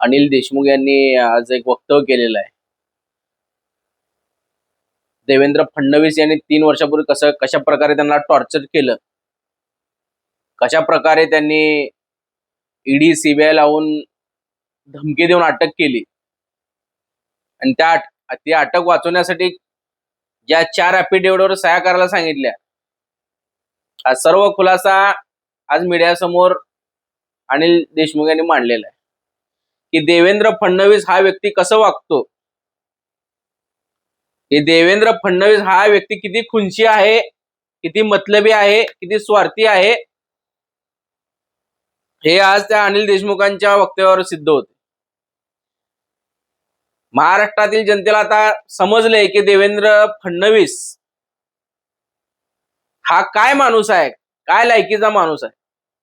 अनिल देशमुख यांनी आज एक वक्तव्य केलेलं आहे. देवेंद्र फडणवीस यांनी तीन वर्षापूर्वी कसं कशा प्रकारे त्यांना टॉर्चर केलं? कशा प्रकारे त्यांनी ईडी सीबीआय लावून धमकी देऊन अटक केली? आणि त्या ती अटक वाचवण्यासाठी ज्या चार ॲफिडेव्हिटवर सह्या करायला सांगितल्या हा सर्व खुलासा आज मीडियासमोर अनिल देशमुख यांनी मांडलेला आहे. की देवेंद्र फडणवीस हा व्यक्ती कसं वागतो? की देवेंद्र फडणवीस हा व्यक्ती किती खुंची आहे किती मतलबी आहे किती स्वार्थी आहे हे आज त्या अनिल देशमुखांच्या वक्तव्यावर सिद्ध होते. महाराष्ट्रातील जनतेला आता समजलंय की देवेंद्र फडणवीस हा काय माणूस आहे काय लायकीचा माणूस आहे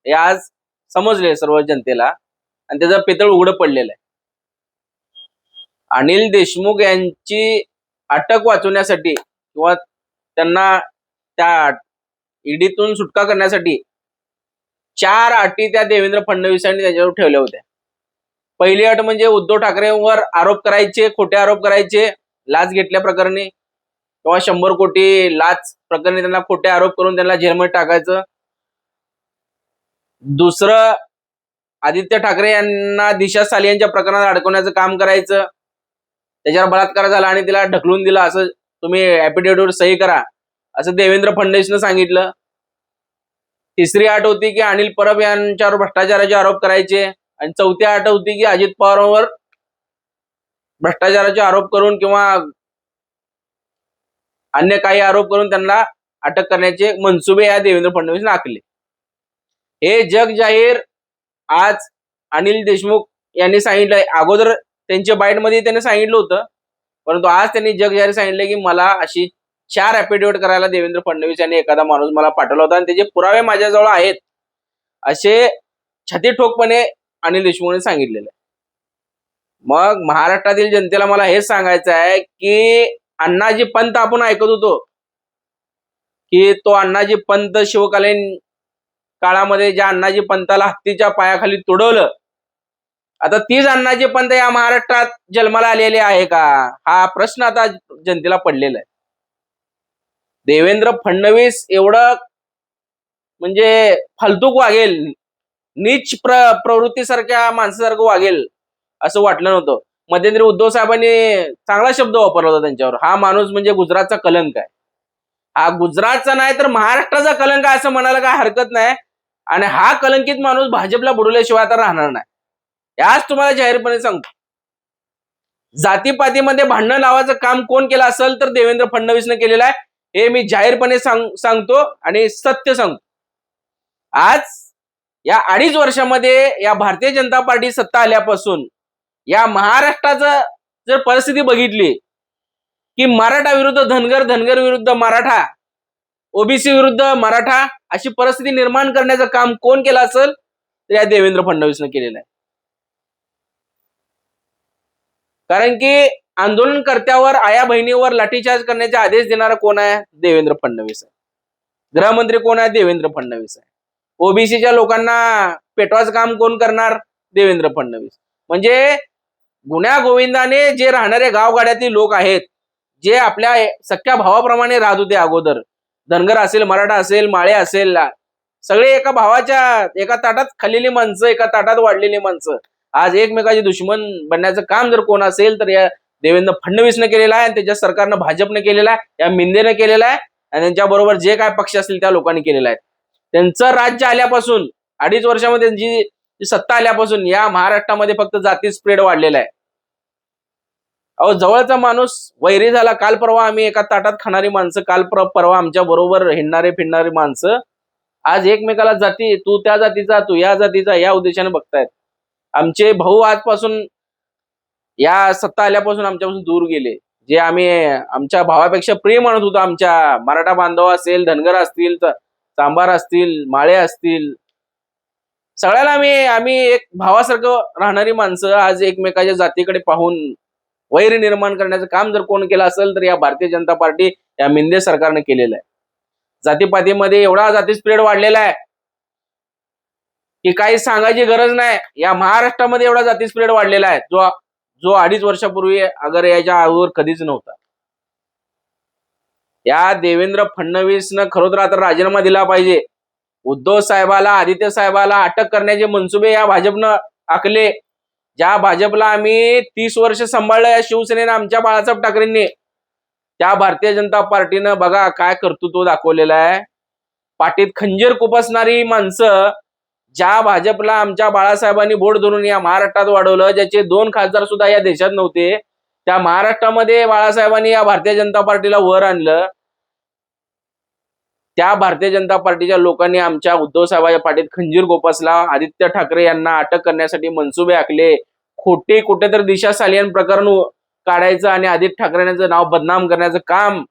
हे आज समजले सर्व जनतेला. आणि त्याचं पितळ उघडं पडलेलं आहे. अनिल देशमुख यांची अटक वाचवण्यासाठी किंवा त्यांना त्या ईडीतून सुटका करण्यासाठी चार अटी त्या देवेंद्र फडणवीसांनी त्याच्यावर ठेवल्या होत्या. पहिली अट म्हणजे उद्धव ठाकरेंवर आरोप करायचे खोटे आरोप करायचे लाच घेतल्या प्रकरणी किंवा शंभर कोटी लाच प्रकरणी त्यांना खोटे आरोप करून त्यांना जेलमध्ये टाकायचं. दुसरं आदित्य ठाकरे यांना दिशा साली यांच्या प्रकरणात अडकवण्याचं काम करायचं. त्याच्यावर बलात्कार झाला आणि तिला ढकलून दिला. असं तुम्ही ऍफिडेव्हिटवर सही करा. असं देवेंद्र फडणवीसनं सांगितलं. तिसरी आठ होती की अनिल परब यांच्यावर भ्रष्टाचाराचे आरोप करायचे. आणि चौथी आठ होती की अजित पवारांवर भ्रष्टाचाराचे आरोप करून किंवा अन्य काही आरोप करून त्यांना अटक करण्याचे मनसुबे या देवेंद्र फडणवीस आखले. हे जग जाहीर आज अनिल देशमुख यांनी सांगितलंय. अगोदर त्यांच्या बाईटमध्ये त्यांनी सांगितलं होतं परंतु आज त्यांनी जग जाहीर सांगितलं की मला अशी चार ऍफिडेव्हिट करायला देवेंद्र फडणवीस यांनी एखादा माणूस मला पाठवला होता आणि त्याचे पुरावे माझ्याजवळ आहेत असे छाती ठोकपणे अनिल देशमुखने सांगितलेलं. मग महाराष्ट्रातील जनतेला मला हेच सांगायचं आहे की अण्णाजी पंत आपण ऐकत होतो की तो अण्णाजी पंत शिवकालीन काळामध्ये ज्या अण्णाजी पंताला हत्तीच्या पायाखाली तुडवलं आता तीच अण्णाजी पंत या महाराष्ट्रात जन्माला आलेली आहे का? हा प्रश्न आता जनतेला पडलेला आहे. देवेंद्र फडणवीस एवढं म्हणजे फालतूक वागेल नीच प्र प्रवृत्तीसारख्या माणसासारखं वागेल असं वाटलं नव्हतं. मध्यंतरी उद्धव साहेबांनी चांगला शब्द वापरला होता त्यांच्यावर. हा माणूस म्हणजे गुजरातचा कलंक आहे. हा गुजरातचा नाही तर महाराष्ट्राचा कलंक आहे असं म्हणायला काय हरकत नाही. आणि हा कलंकित माणूस भाजपला बुडवल्याशिवाय आता राहणार नाही. याच तुम्हाला जाहीरपणे सांगतो. जातीपातीमध्ये भांडण लावायचं काम कोण केलं असेल तर देवेंद्र फडणवीसनं केलेलं आहे. हे मी जाहीरपणे सांग सांगतो आणि सत्य सांगतो. आज या अडीच वर्षामध्ये या भारतीय जनता पार्टी सत्ता आल्यापासून या महाराष्ट्राचं जर परिस्थिती बघितली की मराठा विरुद्ध धनगर धनगर विरुद्ध मराठा ओबीसी विरुद्ध मराठा अशी परिस्थिती निर्माण करण्याचं काम कोण केलं असेल तर या देवेंद्र फडणवीसनं केलेलं आहे. कारण की आंदोलनकर्त्यावर आया बहिणीवर लाठीचार्ज करण्याचे आदेश देणारा कोण आहे? देवेंद्र फडणवीस आहे. गृहमंत्री कोण आहे? देवेंद्र फडणवीस आहे. ओबीसीच्या लोकांना पेटवाचं काम कोण करणार? देवेंद्र फडणवीस. म्हणजे गुन्ह्या गोविंदाने जे राहणारे गावगाड्यातील लोक आहेत जे आपल्या सख्या भावाप्रमाणे राहत होते अगोदर धनगर असेल मराठा असेल माळे असेल सगळे एका भावाच्या एका ताटात खाल्लेली माणसं एका ताटात वाढलेली माणसं. आज एकमेकाचे दुश्मन बनण्याचं काम जर कोण असेल तर या देवेंद्र फडणवीसनं केलेलं आहे आणि त्याच्या सरकारनं भाजपने केलेलं आहे या मिंदेनं केलेलं आहे आणि त्यांच्याबरोबर जे काय पक्ष असतील त्या लोकांनी केलेलं आहे. त्यांचं राज्य आल्यापासून अडीच वर्षामध्ये त्यांची जी सत्ता आल्यापासून या महाराष्ट्रामध्ये फक्त जाती स्प्रेड वाढलेला आहे. अहो जवळचा माणूस वैरी झाला काल परवा आम्ही एका ताटात खाणारी माणसं काल पर- परवा आमच्या बरोबर हिंडणारे फिरणारी माणसं आज एकमेकाला जाती तू त्या जातीचा तू या जातीचा या उद्देशाने बघतायत. आमचे भाऊ आजपासून या सत्ता आल्यापासून आमच्यापासून दूर गेले. जे आम्ही आमच्या भावापेक्षा प्रिय म्हणत होतो आमच्या. मराठा बांधव असेल धनगर असतील च- असतील माळे असतील. सगळ्याला आम्ही आम्ही एक भावासारखं राहणारी माणसं आज एकमेकाच्या जातीकडे पाहून वैर निर्माण करण्याचं काम जर कोण केलं असेल तर या भारतीय जनता पार्टी या मिंदे सरकारने केलेलं आहे. जातीपातीमध्ये एवढा जाती स्प्रेड वाढलेला आहे की काही सांगायची गरज नाही. या महाराष्ट्रामध्ये एवढा जाती स्प्रेड वाढलेला आहे जो जो अडीच वर्षापूर्वी अगर याच्या अगोदर कधीच नव्हता. या देवेंद्र फडणवीसनं खरोखर आता राजीनामा दिला पाहिजे. उद्धव साहेबाला आदित्य साहेबाला अटक करण्याचे मनसुबे या भाजपनं आखले. ज्या भाजपला आम्ही तीस वर्ष सांभाळलं या शिवसेनेनं आमच्या बाळासाहेब ठाकरेंनी. त्या भारतीय जनता पार्टीनं बघा काय कर्तृत्व दाखवलेलं आहे. पाठीत खंजीर कुपसणारी माणसं ज्या भाजपला आमच्या बाळासाहेबांनी बोट धरून या महाराष्ट्रात वाढवलं ज्याचे दोन खासदार सुद्धा या देशात नव्हते त्या महाराष्ट्रामध्ये बाळासाहेबांनी या भारतीय जनता पार्टीला वर आणलं. त्या भारतीय जनता पार्टीच्या लोकांनी आमच्या उद्धव साहेबांच्या पाठीत खंजीर गोपासला आदित्य ठाकरे यांना अटक करण्यासाठी मनसुबे आखले. खोटे कुठेतरी दिशा सालियन प्रकरण काढायचं आणि आदित्य ठाकरेंचं नाव बदनाम करण्याचं काम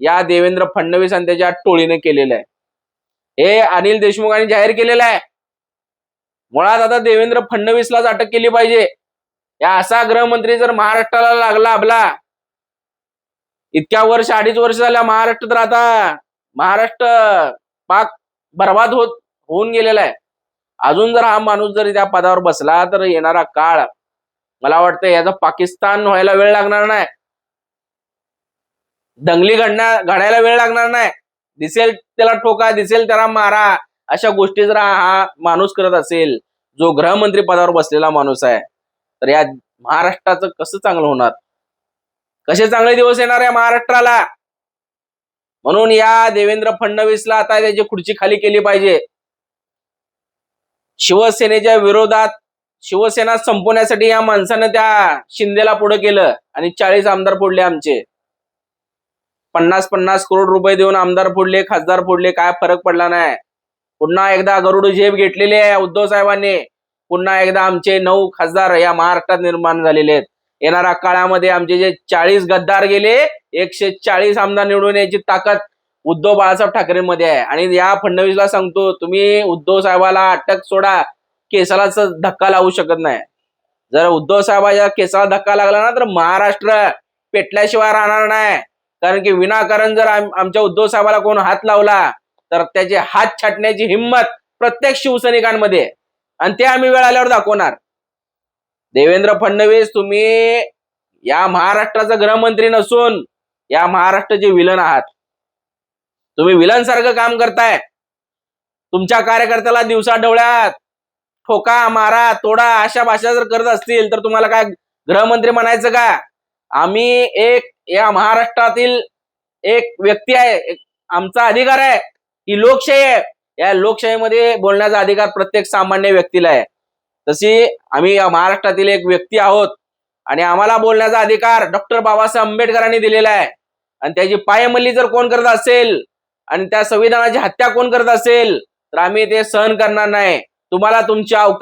या देवेंद्र फडणवीस आणि त्याच्या टोळीने केलेलं आहे. हे अनिल देशमुखांनी जाहीर केलेलं आहे. मुळात आता देवेंद्र फडणवीसलाच अटक केली पाहिजे. या असा गृहमंत्री जर महाराष्ट्राला लागला आपला इतक्या वर्ष अडीच वर्ष झाल्या महाराष्ट्र तर आता महाराष्ट्र पाक बर्बाद होत होऊन गेलेला आहे. अजून जर हा माणूस जर त्या पदावर बसला तर येणारा काळ मला वाटतं याचा पाकिस्तान व्हायला वेळ लागणार नाही. दंगली घडण्या घडायला वेळ लागणार नाही. दिसेल त्याला ठोका दिसेल त्याला मारा अशा गोष्टी जर हा माणूस करत असेल जो गृहमंत्री पदावर बसलेला माणूस आहे. तर या महाराष्ट्राचं कसं चांगलं होणार? कसे चांगले दिवस येणार या महाराष्ट्राला? म्हणून या देवेंद्र फडणवीसला आता त्याची खुर्ची खाली केली पाहिजे. शिवसेनेच्या विरोधात शिवसेना संपवण्यासाठी या माणसानं त्या शिंदेला पुढे केलं आणि चाळीस आमदार फोडले आमचे. पन्नास पन्नास करोड रुपये देऊन आमदार फोडले खासदार फोडले काय फरक पडला नाही. पुन्हा एकदा गरुड झेप घेतलेली आहे उद्धव साहेबांनी. पुन्हा एकदा आमचे नऊ खासदार या महाराष्ट्रात निर्माण झालेले आहेत. येणाऱ्या काळामध्ये आमचे जे चाळीस गद्दार गेले एकशे चाळीस आमदार निवडून याची ताकद उद्धव बाळासाहेब ठाकरेंमध्ये आहे. आणि या फडणवीसला सांगतो तुम्ही उद्धव साहेबाला अटक सोडा. केसाला धक्का लावू शकत नाही. जर उद्धव साहेबाच्या केसाला धक्का लागला ना तर महाराष्ट्र पेटल्याशिवाय राहणार नाही. कारण की विनाकारण जर आमच्या उद्धव साहेबाला कोण हात लावला तर त्याचे हात छाटण्याची हिंमत प्रत्येक शिवसैनिकांमध्ये आणि ते आम्ही वेळ आल्यावर दाखवणार. देवेंद्र फडणवीस तुम्ही या महाराष्ट्राचा गृहमंत्री नसून या महाराष्ट्राचे विलन आहात. तुम्ही विलन सारखं काम करताय. तुमच्या कार्यकर्त्याला दिवसा ढवळ्यात. ठोका मारा तोडा अशा भाषा जर करत असतील तर तुम्हाला काय गृहमंत्री म्हणायचं का? आम्ही एक या महाराष्ट्रातील एक व्यक्ती आहे आमचा अधिकार आहे ही लोकशाही आहे. या लोकशाहीमध्ये बोलण्याचा अधिकार प्रत्येक सामान्य व्यक्तीला आहे. तशी आम्ही या महाराष्ट्रातील एक व्यक्ती आहोत आणि आम्हाला बोलण्याचा अधिकार डॉक्टर बाबासाहेब आंबेडकरांनी दिलेला आहे. आणि त्याची पायमल्ली जर कोण करत असेल आणि त्या संविधानाची हत्या कोण करत असेल तर आम्ही ते सहन करणार नाही. तुम्हाला तुमच्या अवकाश